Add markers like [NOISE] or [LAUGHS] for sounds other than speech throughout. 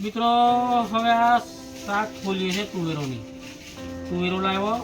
મિત્રો, હવે આ શાક ખોલીએ છે તુવેરોની. તુવેરો લાવ્યો.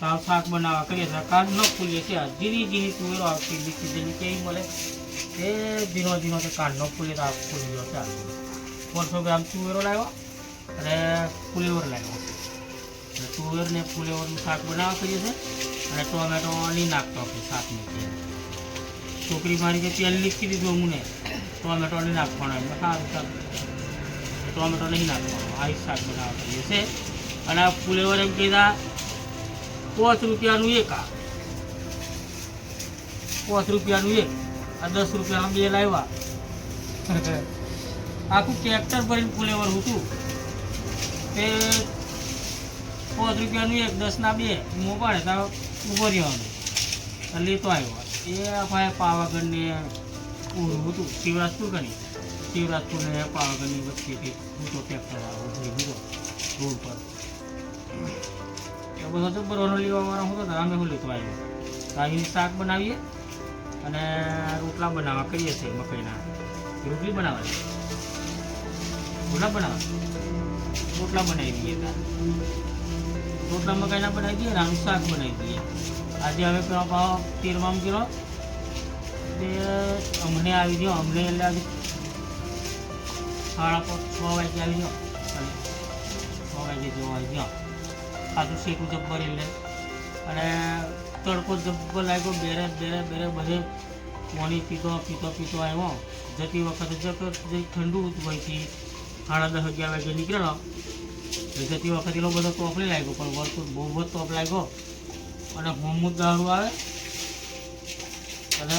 સાવ શાક બનાવવા કરીએ છીએ. કાલ ન ખોલીએ છીએ. જીરી જીરી તુવેરો આવતી લીધી જેની કેવી મળે? એ ધીનો ધીનો તે કાન ન ખોલીએ તો આ ખોલી ગયો ચાલ પાંચસો ગ્રામ તુવેરો લાવ્યો અને ફુલેવર લાવ્યો. અને તુવેર ને ફુલેવરનું શાક બનાવવા કરીએ છીએ અને ટોમેટો નહીં નાખતો આપણે શાક છોકરી મારી કે તેલ લીધી દીધું અમને. ટોમેટો નહીં નાખવાનો, એમ સારું સારું ટોમેટો નહીં નાખવાનો, આ શાક બનાવવા કરીએ છે. અને આ ફુલેવર એમ કીધા પાંચ રૂપિયાનું એક આ. પાંચ રૂપિયાનું એક, આ દસ રૂપિયામાં બે લાવ્યા. [LAUGHS] આખું ટ્રેક્ટર ભરીને ફુલેવર હતું. તે પાંચ રૂપિયાનું એક, દસના બે મો પાડે તો ઊભો રહેવાનું તો લેતો આવ્યો. એ ભાઈ પાવાગઢને પૂરું હતું. શિવરાજપુર ગણી શિવરાજપુર ને પાવાગઢની વચ્ચેથી મોટો ટ્રેક્ટર ઉભરી દીધો રોડ પર. એ બધો જબ્બરવાનો લેવાવાળો હતો ને અમે હું લેતો આવ્યો તો શાક બનાવીએ અને રોટલા બનાવવા કરીએ છીએ મકાઈના. રોટલી બનાવવાની. રોટલા બનાવવા. રોટલા બનાવી દઈએ તાર. રોટલા મકાઈના બનાવી દઈએ અને શાક બનાવી દઈએ. આજે હવે પેલો ભાવ તેરમામ કિલો તે અમને આવી ગયો, અમને એટલે આવી સાડા પાંચ છ વાગે આવી ગયો. અને છ વાગે જેવો આવી ગયો. પાછું શેકું જબ્બર એટલે. અને તડકો જબ્બર લાગ્યો, બેરે બેરે બેરે બધે પાણી પીતો પીતો પીતો આવ્યો. જતી વખતે ઠંડુ હોયથી સાડા દસ અગિયાર વાગે નીકળેલો. જતી વખતે એટલો બધો તોપ નહીં લાગ્યો, પણ વર્તુળ બહુ જ તોપ લાગ્યો. અને હોમું દારૂ આવે. અને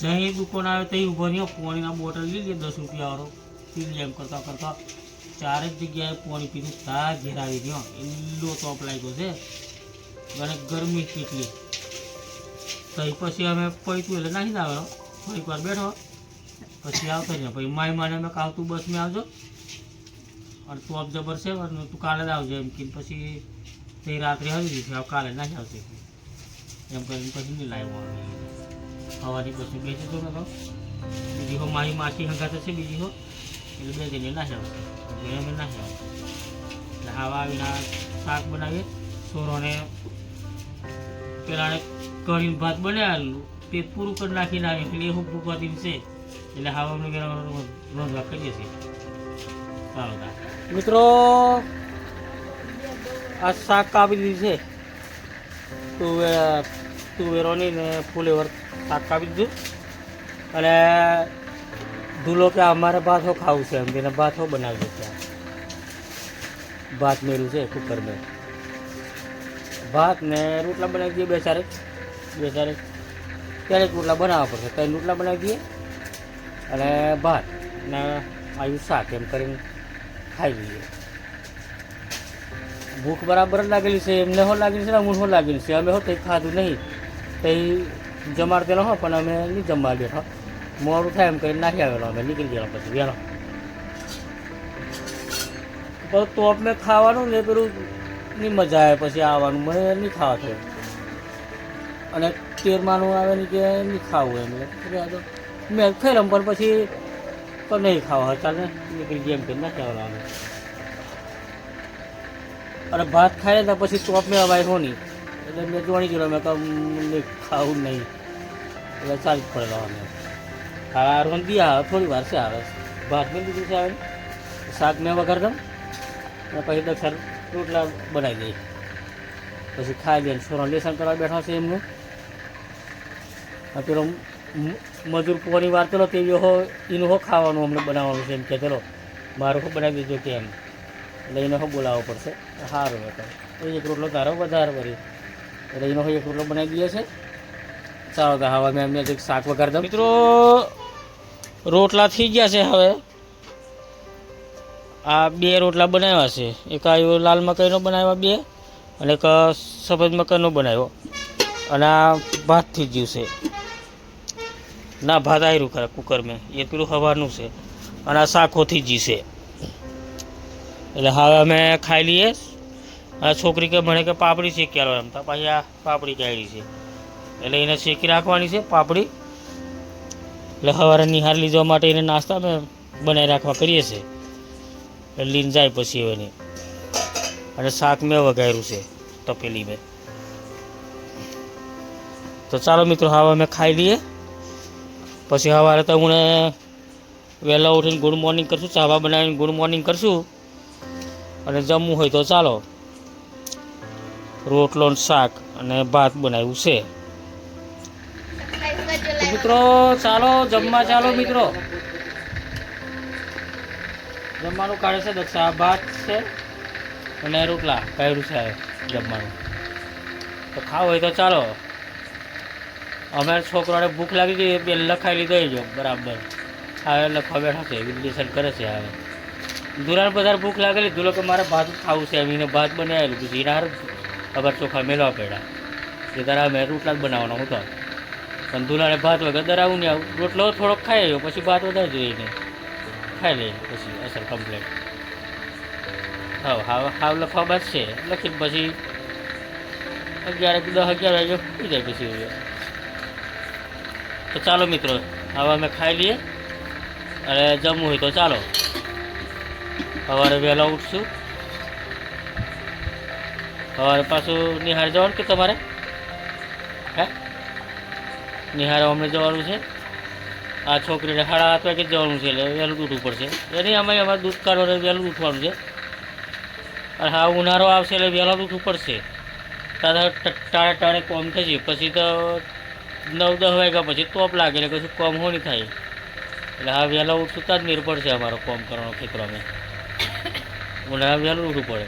જઈ દુકાન આવે ત્યાં ઊભો રહ્યો, પાણીના બોટલ લઈ લે, દસ રૂપિયાવાળો પી લે એમ કરતાં કરતાં ચારેક જગ્યાએ પાણી પીધું તા ઘેરાવી ગયો. એટલો ટોપ લાગ્યો છે. અને ગરમી કેટલી. તઈ પછી અમે પૈતું એટલે નાખી આવ્યો. થોડીક વાર બેઠો. પછી આવતો ને પછી માય માને અમે આવતું બસ મેં આવજો. અને તોપ જબર છે, અને તું કાલે જ આવજો એમ કે પછી તે રાત્રે આવી દીધી કાલે નાખી આવશે. એમ કરીને પછી નહીં લાવ્યો સવારની પછી બેસી તો નતો બીજી હો, મારી માસી હંગાત છે બીજી હો. એટલે બે જઈને ના આવશે એટલે અમે ના આવશે એટલે આવા આવીને શાક બનાવીએ. છોરોને પેલાને કરીને ભાત બનાવેલું. તે પૂરું કરી નાખીને નાખે એટલે એ હું દીધું છે એટલે હાવા અમને રોંધવા કરીએ છીએ સારું. મિત્રો, આ શાક કાપી દીધું છે. તુવેર, તુવેરોની ને ફૂલેવર કાપી દીધું અને ધૂલો કે અમારે ભાથો ખાવું છે એમ કે ભાથો બનાવી છે. ભાત મેળું છે કુકર મેં ભાત ને રોટલા બનાવી દઈએ બે ચારેક. બે ચારેક. ક્યારેક રોટલા બનાવવા પડશે. ત્યાં રોટલા બનાવી દઈએ. અને ભાત ને આવ્યું શાક એમ કરીને ખાઈ લઈએ. ભૂખ બરાબર લાગેલી છે, એમને હો લાગેલી છે ને હું હો લાગેલી છે. અમે હો કંઈ ખાધું નહીં. કંઈ જમાડતેલો હો, પણ અમે નહીં જમવા બેઠો મોડું થાય એમ કરીને નાખી આવેલો. અમે નીકળી ગયેલો પછી, વેલો. તો તોપ મેં ખાવાનું ને પેલું નહીં મજા આવે પછી આવવાનું. મને નહીં ખાવા થયું અને તેરમાનું આવે ને કે નહીં ખાવું એમ. એટલે મેં ખાઈ લઉં પણ પછી તો નહીં ખાવા. ચાલે નીકળી ગયા એમ કરીને નાખી આવેલો અમે. અને ભાત ખાય ને પછી ટોપ મેં અવાય હો નહીં. એટલે મેં જોણી ગયેલો મેં કહું ખાવું નહીં. એટલે ચાલ જ પડેલો અમે હા રોંધી આવે, થોડી વાર છે આવે. બી દીધું છે આવે શાક મેં વઘાર દઉં અને પછી દક્ષર રોટલા બનાવી દઈએ. પછી ખાઈ દઈએ છોરો લેસન કરવા બેઠો છે એમનું. પેલો મજૂર પોની વાર ચલો, તે હો એનું હો ખાવાનું અમને બનાવવાનું છે એમ કે ચલો, મારું હો બનાવી દેજો કે એમ. એટલે એને હો બોલાવવો પડશે. સારું હતો એક રોટલો તારો વધારે ભરી એટલે એનો હો એક રોટલો બનાવી દઈએ છે. ચાલો તો હવે મેં એમને શાક વઘાર દઉં. મિત્રો, રોટલા થઈ ગયા છે હવે. આ બે રોટલા બનાવ્યા છે. એક આવ્યો લાલ મકાઈનો બનાવ્યા બે અને એક સફેદ મકાઈનો બનાવ્યો. અને આ ભાત થઈ ગયું છે. ના, ભાત આવ્યું ખરા કુકર મેં એ પેલું હવાનું છે. અને આ શાકો થઈ ગયું છે. એટલે હવે અમે ખાઈ લઈએ. અને છોકરી કે મને કે પાપડી છે ક્યારે એમ. તો પાછી આ પાપડી કાઢી છે. એટલે એને શેકી રાખવાની છે પાપડી. એટલે સવારે નિહાર લીધવા માટે એને નાસ્તા મેં બનાવી રાખવા કરીએ છીએ. એટલે લીન જાય પછી એની. અને શાક મેં વગાડ્યું છે તપેલી મેં તો ચાલો મિત્રો, હવે અમે ખાઈ લઈએ. પછી સવારે તો હું વહેલા ઉઠીને ગુડ મોર્નિંગ કરશું ચાવા બનાવીને ગુડ મોર્નિંગ કરશું. અને જમવું હોય તો ચાલો. રોટલો શાક અને ભાત બનાવ્યું છે. મિત્રો, ચાલો, જમવા ચાલો મિત્રો. જમવાનું કાઢે છે, દક્ષા. ભાત છે અને રોટલા. કાઢ્યું છે જમવાનું. તો ખાવ હોય તો ચાલો. અમે છોકરાને ભૂખ લાગી ગઈ, બે લખાઈ લીધો જો, બરાબર. હવે લખવા બેઠા છે વિશ્લેષણ કરે છે હવે દુરાન બધા ભૂખ લાગેલી દુલો કે મારે ભાત ખાવું છે એમને ભાત બનાવેલું, પછી એના ખબર ચોખા મેળવા પડ્યા. એ તારા મેં રોટલા જ બનાવવાનો હતો પણ ધૂલાને ભાત વગર દરાવું નહીં આવું. રોટલો થોડોક ખાઈ આવ્યો, પછી ભાત વધારે જોઈએ ને ખાઈ લે, પછી અસર કમ્પ્લેટ હાવ હાવ હાવ લખવા બાદ છે. લખીને પછી અગિયાર, દસ, અગિયાર વાગે ઉઠી જાય પછી તો ચાલો મિત્રો, હવે અમે ખાઈ લઈએ. અને જમવું હોય તો ચાલો. સવારે વહેલા ઉઠશું. સવારે પાછું નિહાર જવાનું કે તમારે? હે? નિહાર અમને જવાનું છે. આ છોકરીને સાડા આઠ વાગે જવાનું છે એટલે વહેલું ઉઠવું પડશે. એની અમે અમારે દૂધ કાઢવાનું વહેલું ઉઠવાનું છે. અને હા, ઉનાળો આવશે એટલે વહેલા ઉઠવું પડશે. તારા ટાણે ટાણે કોમ થશે. પછી તો નવ, દસ વાગ્યા પછી તોપ લાગે એટલે કશું કોમ હો નહીં થાય. એટલે હા, વહેલા ઉઠતું જ મેર પડશે અમારો કોમ કરવાનો ખેતરોમાં. ઉનાળા વહેલું ઉઠવું પડે.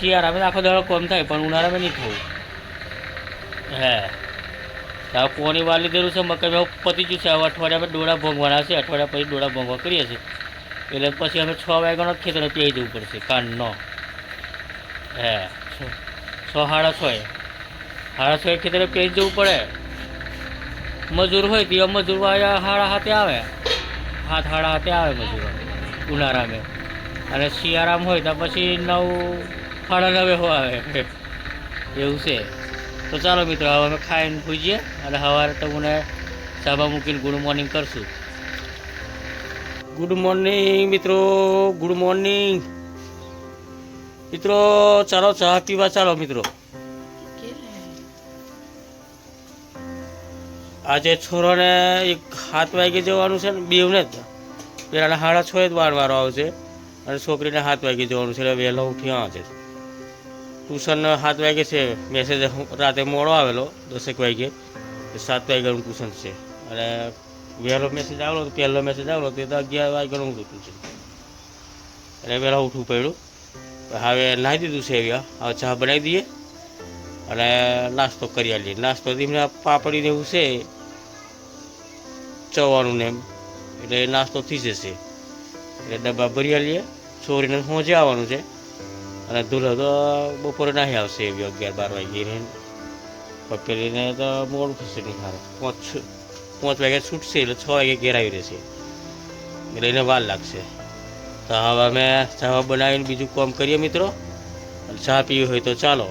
શિયાળામાં આખો દાડો કોમ થાય, પણ ઉનાળામાં નહીં થવું. હે. આ કોની વાલી લીધેલું છે? મકાઈ પતી ગયું છે. હવે અઠવાડિયામાં ડોળા ભોંગવાના છે. અઠવાડિયા પછી ડોળા ભોંગવા કરીએ છીએ. એટલે પછી અમે છ વાગ્યાનો ખેતર પી દેવું પડશે. કાનનો હે. છ સાડા છ સાડા છ ખેતરે પી જવું પડે. મજૂર હોય તે મજૂર વાળા હાડા હાથે આવે. હાથ હાડા હાથે આવે મજૂરો. ઉનાળામાં. અને શિયાળામાં હોય તો પછી નવ, સાડા નવે આવે. એવું છે. તો ચાલો મિત્રો, હવે અમે ખાઈને પૂજીએ અને સવારે તમને મને સભા મૂકીને ગુડ મોર્નિંગ કરશું. ગુડ મોર્નિંગ મિત્રો, ગુડ મોર્નિંગ. મિત્રો, ચાલો ચા પીવા ચાલો મિત્રો. આજે છોરોને એક હાથ વાગે જવાનું છે ને બેવને જ. પેલાના હાડા છ જ વાર વારો આવશે. અને છોકરીને સાત વાગે જવાનું છે, એટલે વહેલો ઉઠી છે. ટ્યુશન સાત વાગે છે. મેસેજ રાતે મોડો આવેલો, દસેક વાગે. સાત વાગ્યાનું ટ્યુશન છે. અને વહેલો મેસેજ આવેલો તો પહેલો મેસેજ આવેલો, તે તો અગિયાર વાગ્યાનું હતું ટ્યુશન. એટલે વહેલા ઉઠવું પડ્યું. હવે નાહી દીધું છે એવી હવે ચા બનાવી દઈએ. અને નાસ્તો કરી આલીએ. નાસ્તો એમને પાપડી એવું છે. ચવાનું ને એમ. એટલે એ નાસ્તો થઈ જશે. એટલે ડબ્બા ભરી આલીએ. છોરીને હોજે આવવાનું છે. અને ધૂલો તો બપોરે નાહી આવશે એવી અગિયાર બાર વાગે રહીને પપેલીને તો મોડું થશે નહીં સારું પાંચ પાંચ વાગે છૂટશે એટલે છ વાગે ઘેર આવી રહેશે. એટલે એને વાર લાગશે. તો હવે અમે ચા બનાવીને બીજું કામ કરીએ મિત્રો. અને ચા પીવી હોય તો ચાલો.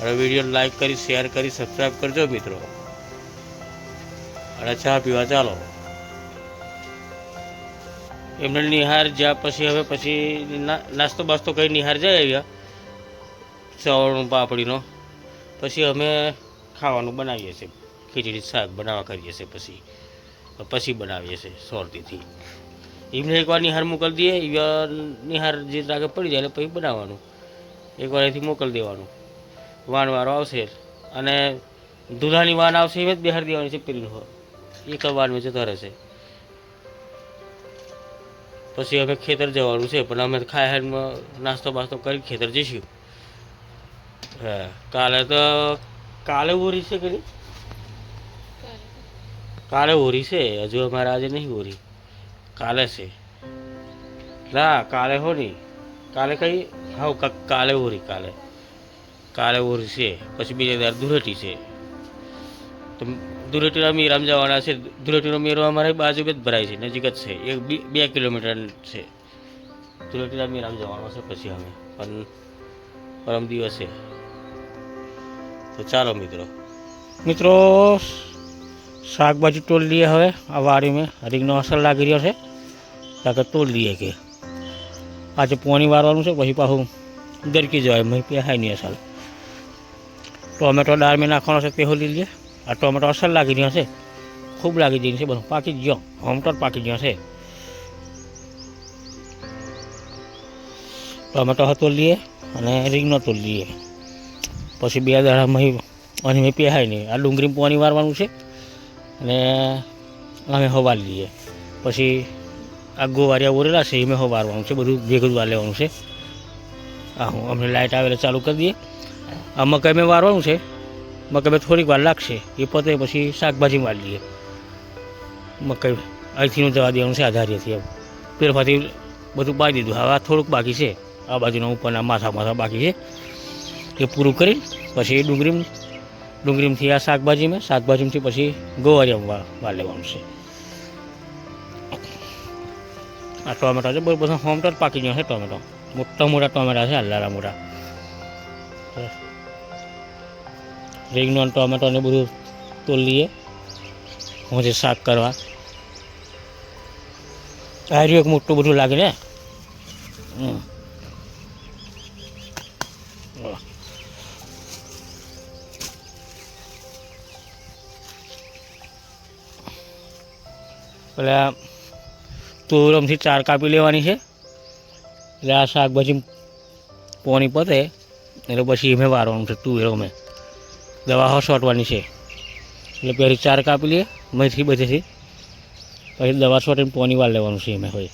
અને વીડિયો લાઈક કરી, શેર કરી, સબસ્ક્રાઈબ કરજો મિત્રો. અને ચા પીવા ચાલો. એમને નિહાર જ્યાં પછી હવે પછી નાસ્તો બાસ્તો કરી નિહાર જાય આવ્યા. સવારનું પાપડીનો. પછી અમે ખાવાનું બનાવીએ છીએ. ખીચડી શાક બનાવવા કરીએ છીએ પછી. પછી બનાવીએ છીએ શોર્તીથી એમને એકવાર નિહાર મોકલી દઈએ એવા નિહાર જે લાગે પડી જાય એટલે પછી બનાવવાનું. એકવાર અહીંથી મોકલી દેવાનું. વાન વારો આવશે. અને દૂધાની વાન આવશે એમ જ બિહાર દેવાની છે પેલી એક વાનમાં જતા રહેશે. પછી હવે ખેતર જવાનું છે, પણ અમે ખાય હેડમાં નાસ્તો બાસ્તો કરી ખેતર જઈશું. હા, કાલે તો કાલે ઓરી છે કરી કાલે હોરી છે, હજુ અમારે આજે નહીં હોરી કાલે છે. ના, કાલે હો નહીં. કાલે કઈ? હા કાલે હોરી કાલે. કાલે ઓરી છે, પછી બીજા દર ધૂળેટી છે. તો ધૂળેટીના મીરામ જવાના છે. ધૂળેટીનો મેરો અમારે બાજુ જ ભરાય છે, નજીક જ છે. એક બી- બે કિલોમીટર છે. ધૂળેટીના મીરામ જવાનો છે પછી અમે. પણ પરમ દિવસે. તો ચાલો મિત્રો. મિત્રો, શાકભાજી તોડી લઈએ હવે. આ વાડીમાં રીંગનો અસર લાગી રહ્યો છે. કાકે તોડી દઈએ કે. આજે પોણી વારવાનું છે, પછી પાછું દરકી જવાય. મેં પહેરાય નહીં અસલ. ટોમેટો દાળ મેં નાખવાનો છે તે હોલી લઈએ આ ટોમેટો અસર લાગી રહ્યો છે. ખૂબ લાગી જઈને છે બધું. પાકી ગયો. હમટો પાકી ગયો છે. ટોમેટો હતો લઈએ અને રીંગનો તો લઈએ પછી બે દાડામાં અને મેં પહેરાય નહીં. આ ડુંગળી પોવાની વારવાનું છે અને અમે હવા લઈએ પછી આ ગોવારિયા ઓરેલા છે એ મેં વારવાનું છે. બધું ભેગું વાર લેવાનું છે. હા હું અમને લાઇટ આવે ચાલુ કરી દઈએ. આ મકાઈ મેં વારવાનું છે? મકાઈ મેં થોડીક વાર લાગશે. એ પતે પછી શાકભાજી વાર લઈએ મકાઈ અહીંથીનું જવા દેવાનું છે આધારેથી એમ. પેરફાથી બધું પાઈ દીધું. હવે આ થોડુંક બાકી છે. આ બાજુના ઉપરના માથા માથા બાકી છે. એ પૂરું કરી, પછી ડુંગળી ડુંગળીમાંથી આ શાકભાજી મેં શાકભાજીમાંથી પછી ગોવારિયા વાર લેવાનું છે. આ ટોમેટો છે. બહુ બધા હોમટર પાકી ગયો છે, ટોમેટો. મોટા મોટા ટોમેટા છે, હલ્લારા મોટા. રીંગનો ટોમેટો ને બધું તોલીએ. હું જે શાક કરવા. આર્યું એક મોટું બધું લાગે ને. પેલા તુરમથી ચાર કાપી લેવાની છે. એટલે આ શાકભાજી પોણી પતે, એટલે પછી એમે વારવાનું છે તુવેરો મેં દવા છોટવાની છે. એટલે પહેલી ચાર કાપી લઈએ મેથી બધેથી પછી દવા છોટીને પોણી વાર લેવાનું છે એમાં હોય.